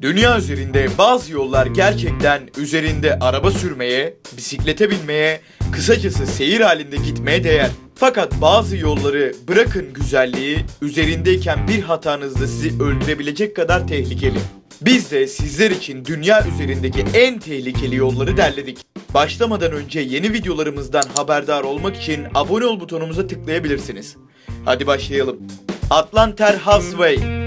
Dünya üzerinde bazı yollar gerçekten üzerinde araba sürmeye, bisiklete binmeye, kısacası seyir halinde gitmeye değer. Fakat bazı yolları bırakın güzelliği, üzerindeyken bir hatanızda sizi öldürebilecek kadar tehlikeli. Biz de sizler için dünya üzerindeki en tehlikeli yolları derledik. Başlamadan önce yeni videolarımızdan haberdar olmak için abone ol butonumuza tıklayabilirsiniz. Hadi başlayalım. Atlanter Halfway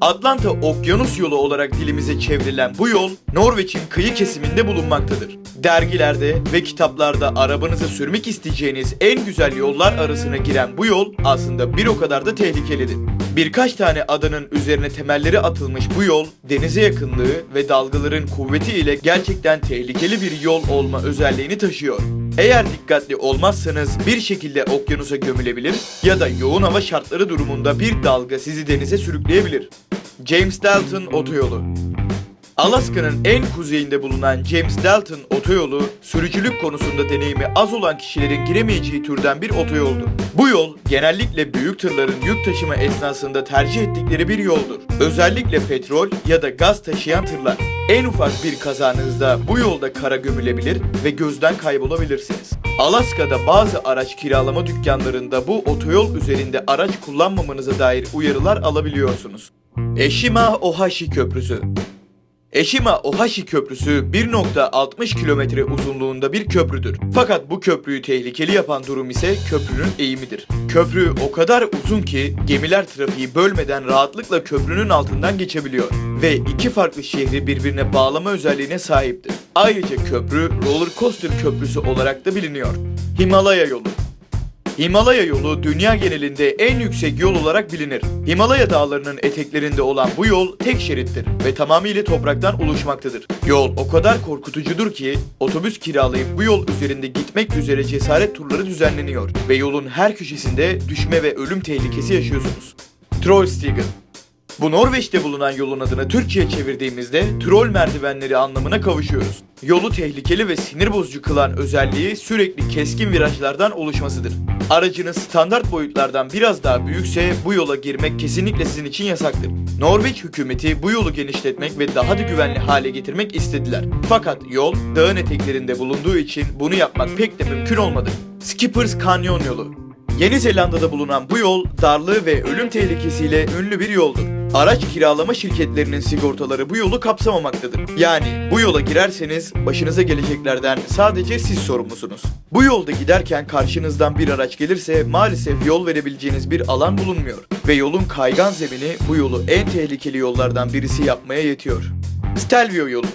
Atlanta Okyanus Yolu olarak dilimize çevrilen bu yol Norveç'in kıyı kesiminde bulunmaktadır. Dergilerde ve kitaplarda arabanızı sürmek isteyeceğiniz en güzel yollar arasına giren bu yol aslında bir o kadar da tehlikelidir. Birkaç tane adanın üzerine temelleri atılmış bu yol denize yakınlığı ve dalgaların kuvveti ile gerçekten tehlikeli bir yol olma özelliğini taşıyor. Eğer dikkatli olmazsanız bir şekilde okyanusa gömülebilir ya da yoğun hava şartları durumunda bir dalga sizi denize sürükleyebilir. James Dalton Otoyolu Alaska'nın en kuzeyinde bulunan James Dalton otoyolu, sürücülük konusunda deneyimi az olan kişilerin giremeyeceği türden bir otoyoldur. Bu yol genellikle büyük tırların yük taşıma esnasında tercih ettikleri bir yoldur. Özellikle petrol ya da gaz taşıyan tırlar. En ufak bir kazanızda bu yolda kara gömülebilir ve gözden kaybolabilirsiniz. Alaska'da bazı araç kiralama dükkanlarında bu otoyol üzerinde araç kullanmamanıza dair uyarılar alabiliyorsunuz. Eşima Ohashi Köprüsü Eşima Ohashi Köprüsü 1.60 kilometre uzunluğunda bir köprüdür. Fakat bu köprüyü tehlikeli yapan durum ise köprünün eğimidir. Köprü o kadar uzun ki gemiler trafiği bölmeden rahatlıkla köprünün altından geçebiliyor ve iki farklı şehri birbirine bağlama özelliğine sahiptir. Ayrıca köprü roller coaster köprüsü olarak da biliniyor. Himalaya yolu Himalaya yolu dünya genelinde en yüksek yol olarak bilinir. Himalaya dağlarının eteklerinde olan bu yol tek şerittir ve tamamıyla topraktan oluşmaktadır. Yol o kadar korkutucudur ki otobüs kiralayıp bu yol üzerinde gitmek üzere cesaret turları düzenleniyor ve yolun her köşesinde düşme ve ölüm tehlikesi yaşıyorsunuz. Trollstigen bu Norveç'te bulunan yolun adını Türkçe'ye çevirdiğimizde troll merdivenleri anlamına kavuşuyoruz. Yolu tehlikeli ve sinir bozucu kılan özelliği sürekli keskin virajlardan oluşmasıdır. Aracınız standart boyutlardan biraz daha büyükse bu yola girmek kesinlikle sizin için yasaktır. Norveç hükümeti bu yolu genişletmek ve daha da güvenli hale getirmek istediler. Fakat yol dağın eteklerinde bulunduğu için bunu yapmak pek de mümkün olmadı. Skippers Canyon yolu Yeni Zelanda'da bulunan bu yol darlığı ve ölüm tehlikesiyle ünlü bir yoldur. Araç kiralama şirketlerinin sigortaları bu yolu kapsamamaktadır. Yani bu yola girerseniz başınıza geleceklerden sadece siz sorumlusunuz. Bu yolda giderken karşınızdan bir araç gelirse maalesef yol verebileceğiniz bir alan bulunmuyor ve yolun kaygan zemini bu yolu en tehlikeli yollardan birisi yapmaya yetiyor. Stelvio yolu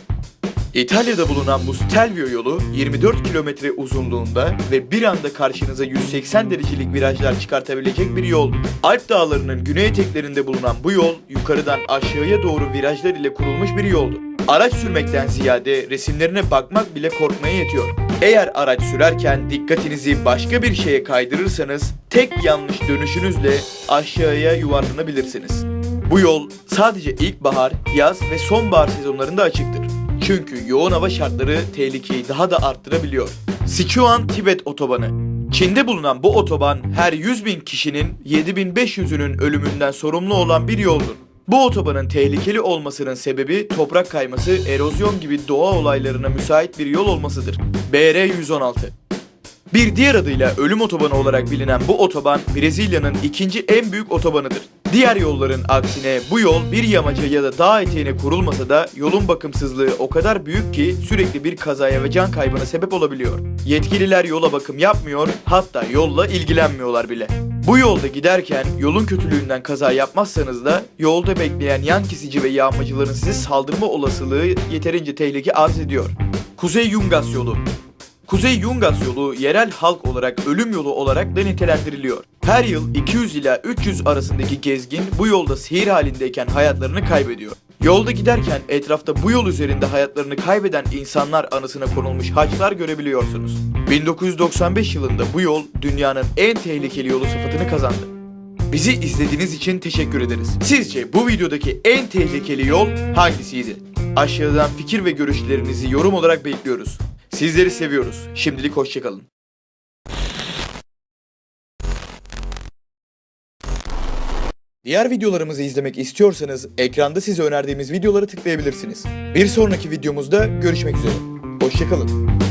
İtalya'da bulunan bu Stelvio yolu 24 kilometre uzunluğunda ve bir anda karşınıza 180 derecelik virajlar çıkartabilecek bir yol. Alp dağlarının güney eteklerinde bulunan bu yol yukarıdan aşağıya doğru virajlar ile kurulmuş bir yoldu. Araç sürmekten ziyade resimlerine bakmak bile korkmaya yetiyor. Eğer araç sürerken dikkatinizi başka bir şeye kaydırırsanız tek yanlış dönüşünüzle aşağıya yuvarlanabilirsiniz. Bu yol sadece ilkbahar, yaz ve sonbahar sezonlarında açıktır. Çünkü yoğun hava şartları tehlikeyi daha da arttırabiliyor. Sichuan-Tibet Otobanı Çin'de bulunan bu otoban her 100 bin kişinin 7500'ünün ölümünden sorumlu olan bir yoldur. Bu otobanın tehlikeli olmasının sebebi toprak kayması, erozyon gibi doğa olaylarına müsait bir yol olmasıdır. BR 116 bir diğer adıyla ölüm otobanı olarak bilinen bu otoban Brezilya'nın ikinci en büyük otobanıdır. Diğer yolların aksine bu yol bir yamaca ya da dağ eteğine kurulmasa da yolun bakımsızlığı o kadar büyük ki sürekli bir kazaya ve can kaybına sebep olabiliyor. Yetkililer yola bakım yapmıyor, hatta yolla ilgilenmiyorlar bile. Bu yolda giderken yolun kötülüğünden kaza yapmazsanız da yolda bekleyen yan kesici ve yağmacıların size saldırma olasılığı yeterince tehlike arz ediyor. Kuzey Yungas yolu Kuzey Yungas yolu yerel halk olarak ölüm yolu olarak da nitelendiriliyor. Her yıl 200 ila 300 arasındaki gezgin bu yolda seyir halindeyken hayatlarını kaybediyor. Yolda giderken etrafta bu yol üzerinde hayatlarını kaybeden insanlar anısına konulmuş haçlar görebiliyorsunuz. 1995 yılında bu yol dünyanın en tehlikeli yolu sıfatını kazandı. Bizi izlediğiniz için teşekkür ederiz. Sizce bu videodaki en tehlikeli yol hangisiydi? Aşağıdan fikir ve görüşlerinizi yorum olarak bekliyoruz. Sizleri seviyoruz. Şimdilik hoşçakalın. Diğer videolarımızı izlemek istiyorsanız ekranda size önerdiğimiz videoları tıklayabilirsiniz. Bir sonraki videomuzda görüşmek üzere. Hoşçakalın.